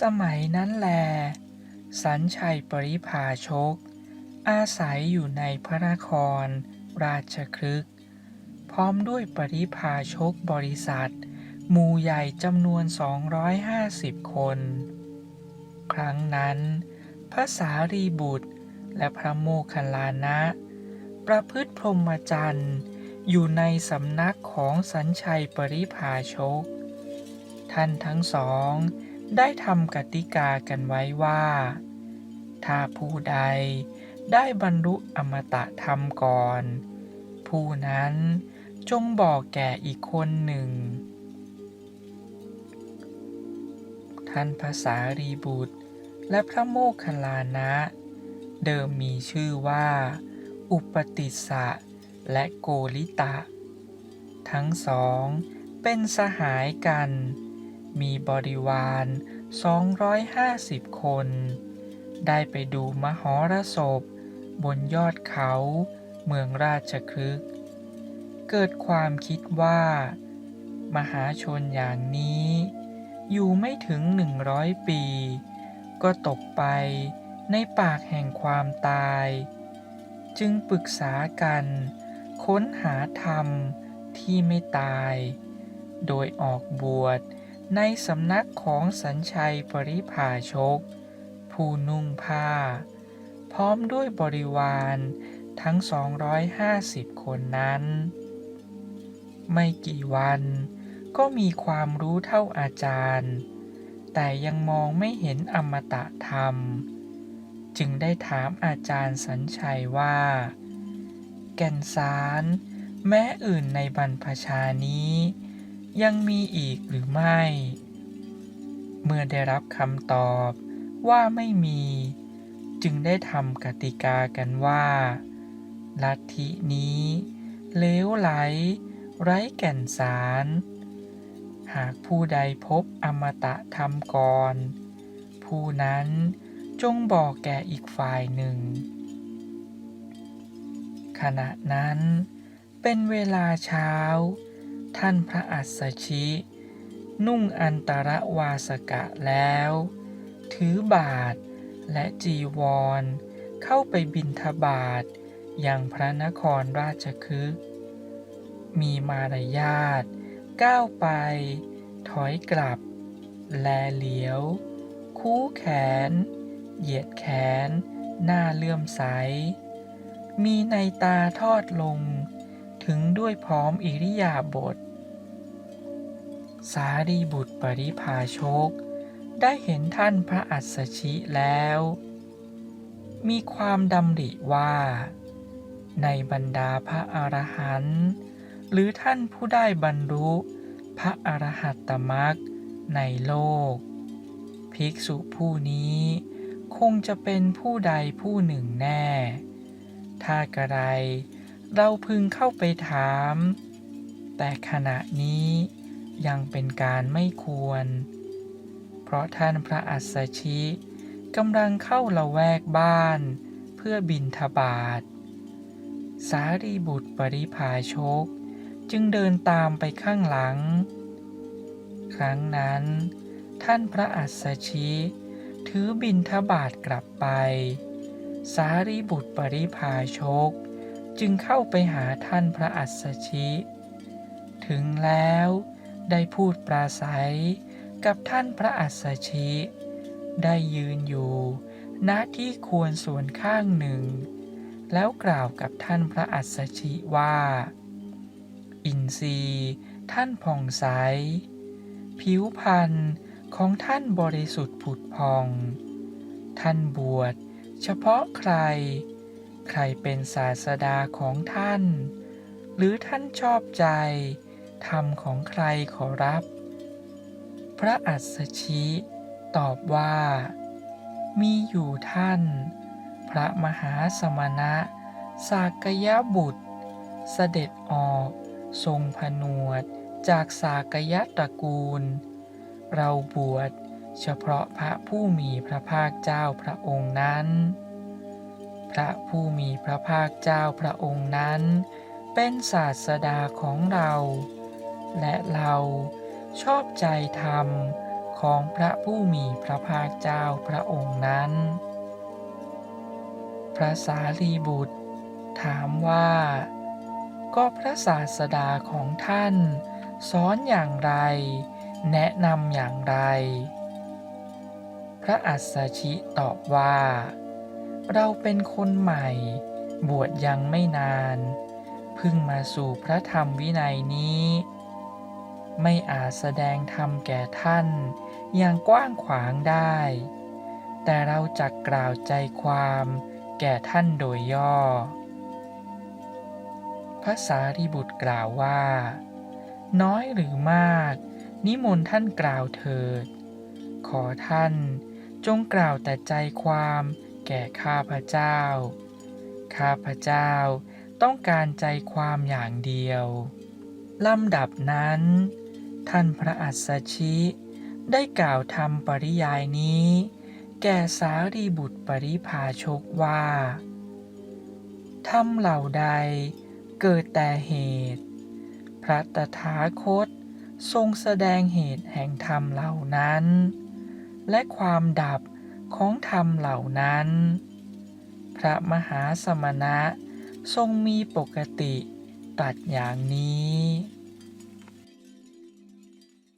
สมัยนั้นแล สัญชัยปริภาชก อาศัยอยู่ในพระนคร ราชครึก พร้อมด้วยปริภาชกบริษัท หมู่ใหญ่จำนวน 250 คน ครั้งนั้น พระสารีบุตรและพระโมคคัลลานะ ประพฤติพรหมจรรย์อยู่ในสำนักของสัญชัยปริภาชก ท่านทั้งสอง ได้ทำกติกากันไว้ว่า ถ้าผู้ใดได้บรรลุอมตะธรรมก่อน ผู้นั้นจงบอกแก่อีกคนหนึ่ง ท่านพระสารีบุตรและพระโมคคัลลานะ เดิมมีชื่อว่า อุปติสสะและโกริตะ ทั้งสองเป็นสหายกัน มีบริวาร 250 คน ได้ไปดูมหรสพ บนยอดเขาเมืองราชครึกเกิดความคิดว่า มหาชนอย่างนี้ อยู่ไม่ถึงหนึ่งร้อยปี ก็ตกไปในปากแห่งความตาย จึงปรึกษากัน ค้นหาธรรมที่ไม่ตาย โดยออกบวช ในสำนักของสัญชัยปริภาชก ผู้นุ่งผ้า พร้อมด้วยบริวารทั้ง 250 คนนั้น ไม่กี่วันก็มีความรู้เท่าอาจารย์ แต่ยังมองไม่เห็นอมตะธรรม จึงได้ถามอาจารย์สัญชัยว่า แก่นสาร แม้อื่นในบรรพชานี้ ยังมีอีกหรือไม่ เมื่อได้รับคำตอบว่าไม่มี จึงได้ทำกติกากันว่า ลัทธินี้เลวไหล ไร้แก่นสาร หากผู้ใดพบอมตะธรรมก่อน ผู้นั้นจงบอกแก่อีกฝ่ายหนึ่ง ขณะนั้นเป็นเวลาเช้า ท่านพระอัสสชิ นุ่งอันตรวาสกะแล้ว ถือบาทและจีวร เข้าไปบิณฑบาตยังพระนครราชคฤห์มีมารยาทก้าวไป ถอยกลับ แลเหลียว คู่แขน เหยียดแขน หน้าเลื่อมใส มีในตาทอดลง ถึงด้วยพร้อมอิริยาบถ สารีบุตรปริภาชก ได้เห็นท่านพระอัสสชิแล้ว มีความดำริว่า ในบรรดาพระอรหันต์หรือท่านผู้ได้บรรลุพระอรหัตตมรรคในโลก ภิกษุผู้นี้คงจะเป็นผู้ใดผู้หนึ่งแน่ ถ้ากระไรเราพึงเข้าไปถาม แต่ขณะนี้ ยังเป็นการไม่ควร เพราะท่านพระอัสสชิกำลังเข้าละแวกบ้านเพื่อบินทบาท สารีบุตรปริภาชกจึงเดินตามไปข้างหลัง ครั้งนั้น ท่านพระอัสสชิถือบินทบาทกลับไป สารีบุตรปริภาชก จึงเข้าไปหาท่านพระอัสสชิ ถึงแล้ว ได้พูดปราศัยกับท่านพระอัสสชิ ได้ยืนอยู่ณที่ควรส่วนข้างหนึ่ง แล้วกล่าวกับท่านพระอัสสชิว่า อินทรีย์ท่านผ่องใส ผิวพรรณของท่านบริสุทธิ์ผุดพอง ท่านบวชเฉพาะใคร ใครเป็นศาสดาของท่าน หรือท่านชอบใจ ธรรมของใครขอรับ พระอัสชิตอบว่า มีอยู่ท่าน พระมหาสมณะ สากยบุตร เสด็จออกทรงผนวดจากสากยตระกูล เราบวชเฉพาะพระผู้มีพระภาคเจ้าพระองค์นั้น พระผู้มีพระภาคเจ้าพระองค์นั้น เป็นศาสดาของเรา และเราชอบใจธรรมของพระผู้มีพระภาคเจ้าพระองค์นั้น พระสารีบุตร ถามว่า ก็พระศาสดาของท่านสอนอย่างไร แนะนำอย่างไร พระอัสสชิตอบว่า เราเป็นคนใหม่ บวชยังไม่นาน เพิ่งมาสู่พระธรรมวินัยนี้ ไม่อาจแสดงธรรมแก่ท่าน อย่างกว้างขวางได้ แต่เราจะกล่าวใจความแก่ท่านโดยย่อ พระสารีบุตรกล่าวว่า น้อยหรือมาก นิมนต์ท่านกล่าวเถิด ขอท่านจงกล่าวแต่ใจความแก่ข้าพเจ้า ข้าพเจ้าต้องการใจความอย่างเดียว ลำดับนั้น ท่านพระอัสสชิ ได้กล่าวธรรมปริยายนี้ แก่สารีบุตรปริภาชกว่าธรรมเหล่าใดเกิดแต่เหตุ พระตถาคตทรงแสดงเหตุแห่งธรรมเหล่านั้น และความดับของธรรมเหล่านั้น พระมหาสมณะทรงมีปกติตรัสอย่างนี้